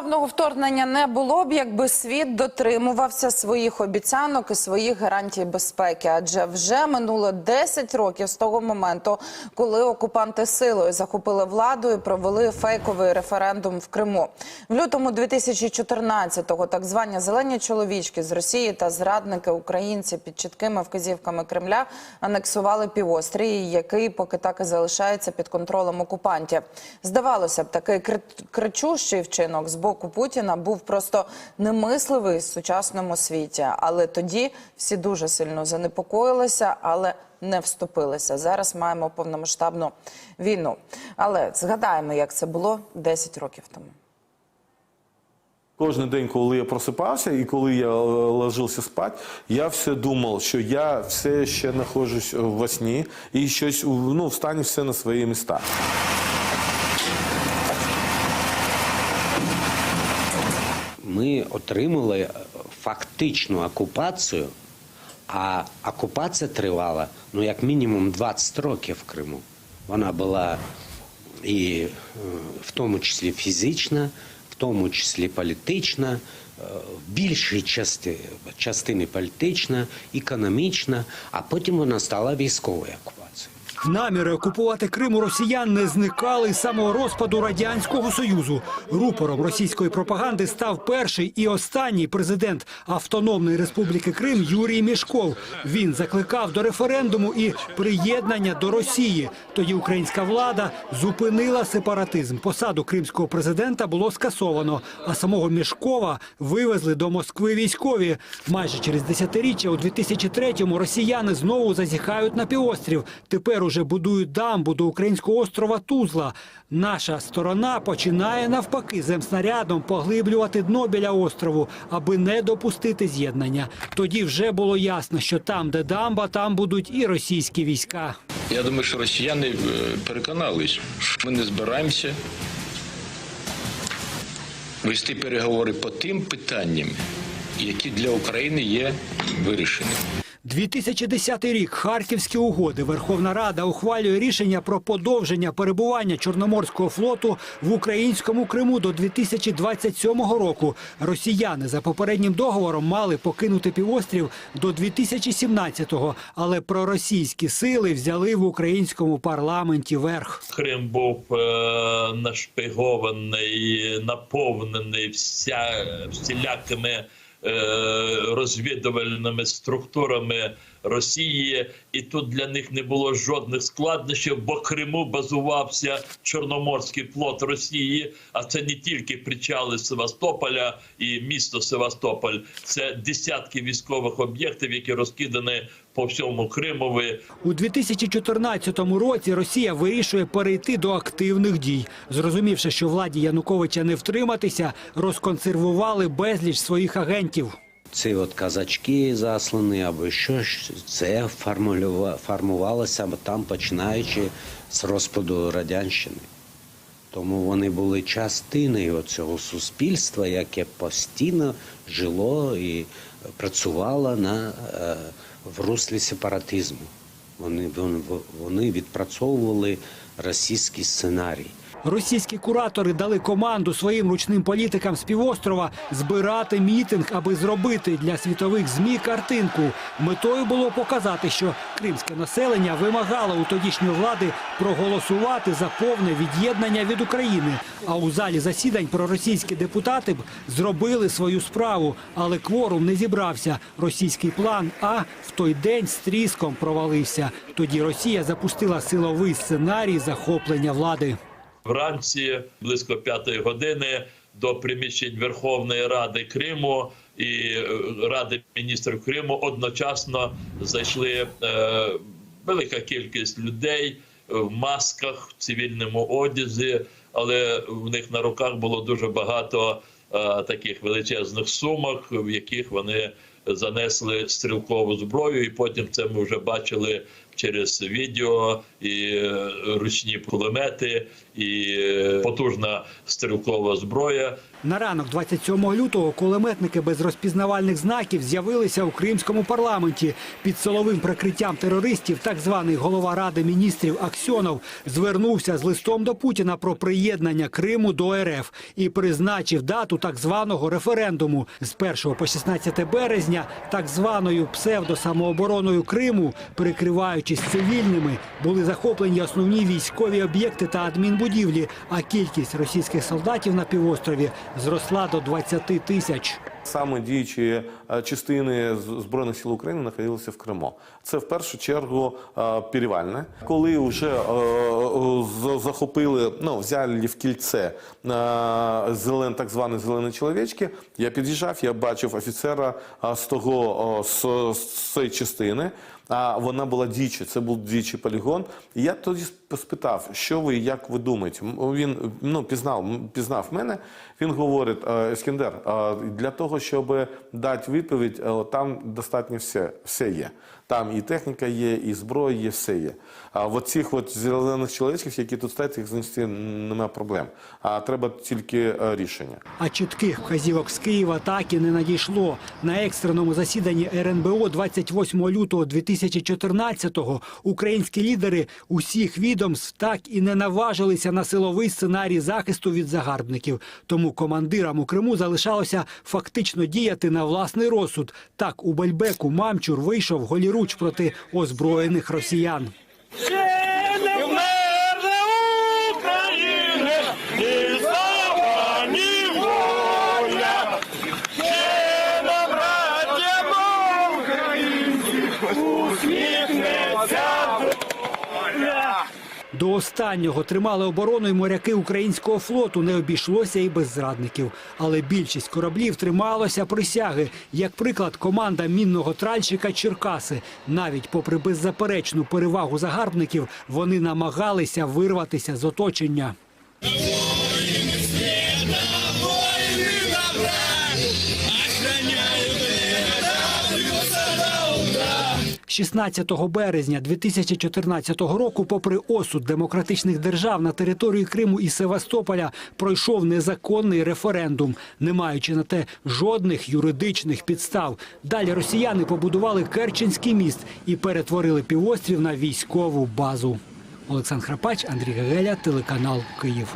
Повномасштабного вторгнення не було б, якби світ дотримувався своїх обіцянок і своїх гарантій безпеки. Адже вже минуло 10 років з того моменту, коли окупанти силою захопили владу і провели фейковий референдум в Криму. В лютому 2014-го так звані зелені чоловічки з Росії та зрадники українці під чіткими вказівками Кремля анексували півострій, який поки так і залишається під контролем окупантів. Здавалося б, такий кри- кричущий вчинок з боку Путіна був просто немисливий в сучасному світі. Але тоді всі дуже сильно занепокоїлися, але не вступилися. Зараз маємо повномасштабну війну. Але згадаємо, як це було 10 років тому. Кожен день, коли я просипався і коли я е, ложився спати, я все думав, що я все ще знаходжусь во сні і щось ну, в стані все на свої міста. Ми отримали фактичну окупацію, а окупація тривала ну як мінімум 20 років в Криму. Вона була і е, в тому числі фізична, в тому числі політична, е, в більшій части, частини політична, економічна, а потім вона стала військовою окупацією. Наміри окупувати Крим у росіян не зникали з самого розпаду радянського союзу. Рупором російської пропаганди став перший і останній президент Автономної Республіки Крим Юрій Мішков. Він закликав до референдуму і приєднання до Росії. Тоді українська влада зупинила сепаратизм. Посаду кримського президента було скасовано, а самого Мішкова вивезли до Москви військові. Майже через десятиріччя у 2003-му росіяни знову зазіхають на півострів. Тепер уже будують дамбу до українського острова Тузла. Наша сторона починає навпаки земснарядом поглиблювати дно біля острову, аби не допустити з'єднання. Тоді вже було ясно, що там, де дамба, там будуть і російські війська. Я думаю, що росіяни е, переконались, що ми не збираємося вести переговори по тим питанням, які для України є вирішеними. 2010 рік Харківські угоди. Верховна Рада ухвалює рішення про подовження перебування Чорноморського флоту в українському Криму до 2027 року. Росіяни за попереднім договором мали покинути півострів до 2017-го, але проросійські сили взяли в українському парламенті верх. Крим був е, нашпигований, наповнений вся, всілякими розвідувальними структурами Росії, і тут для них не було жодних складнощів, бо Криму базувався Чорноморський флот Росії. А це не тільки причали Севастополя і місто Севастополь, це десятки військових об'єктів, які розкидані по всьому Кримові. У 2014 році Росія вирішує перейти до активних дій. Зрозумівши, що владі Януковича не втриматися, розконсервували безліч своїх агентів. Ці от казачки заслані або що ж, це формулюва- формувалося там, починаючи з розпаду радянщини. Тому вони були частиною цього суспільства, яке постійно жило і працювало на, е, в руслі сепаратизму. Вони, вони, відпрацьовували російський сценарій. Російські куратори дали команду своїм ручним політикам з півострова збирати мітинг, аби зробити для світових змі картинку. Метою було показати, що кримське населення вимагало у тодішньої влади проголосувати за повне від'єднання від України. А у залі засідань проросійські депутати б зробили свою справу, але кворум не зібрався. Російський план А в той день з тріском провалився. Тоді Росія запустила силовий сценарій захоплення влади. Вранці близько п'ятої години до приміщень Верховної Ради Криму. І е, Ради міністрів Криму одночасно зайшли е, велика кількість людей в масках, в цивільному одязі, але в них на руках було дуже багато е, таких величезних сумок, в яких вони занесли стрілкову зброю, і потім це ми вже бачили через відео і е, ручні кулемети, і е, потужна стрілкова зброя. На ранок 27 лютого кулеметники без розпізнавальних знаків з'явилися у кримському парламенті. Під силовим прикриттям терористів так званий голова Ради міністрів Аксьонов звернувся з листом до Путіна про приєднання Криму до РФ і призначив дату так званого референдуму з 1 по 16 березня так званою псевдосамообороною Криму, прикриваючись цивільними, були захоплені основні військові об'єкти та адмінбудівлі, а кількість російських солдатів на півострові зросла до 20 тисяч. Саме діючі е, частини збройних сил України знаходилися в Криму. Це в першу чергу е, Перевальне. Коли вже е, захопили, ну взяли в кільце зелен, так звані зелені чоловічки, я під'їжджав, я бачив офіцера з того з, з цієї частини. А вона була діюча, це був діючий полігон. І я тоді сп- спитав, що ви, як ви думаєте? Він ну пізнав, пізнав мене. Він говорить: «Е, Ескендер, для того, щоб дати відповідь, е, там достатньо все, все є. Там і техніка є, і зброя є, все є. А от цих от зелених чоловічків, які тут стоять, їх знести немає проблем. А треба тільки е, рішення. А чітких вказівок з Києва так і не надійшло. На екстреному засіданні РНБО 28 лютого 2014-го українські лідери усіх відомств так і не наважилися на силовий сценарій захисту від загарбників. Тому командирам у Криму залишалося фактично діяти на власний розсуд. Так у Бальбеку Мамчур вийшов голіруч проти озброєних росіян. До останнього тримали оборону й моряки українського флоту. Не обійшлося і без зрадників. Але більшість кораблів трималося присяги. Як приклад, команда мінного тральщика Черкаси. Навіть попри беззаперечну перевагу загарбників, вони намагалися вирватися з оточення. 16 березня 2014 року, попри осуд демократичних держав на території Криму і Севастополя, пройшов незаконний референдум, не маючи на те жодних юридичних підстав. Далі росіяни побудували Керченський міст і перетворили півострів на військову базу. Олександр Храпач, Андрій Гегеля, телеканал Київ.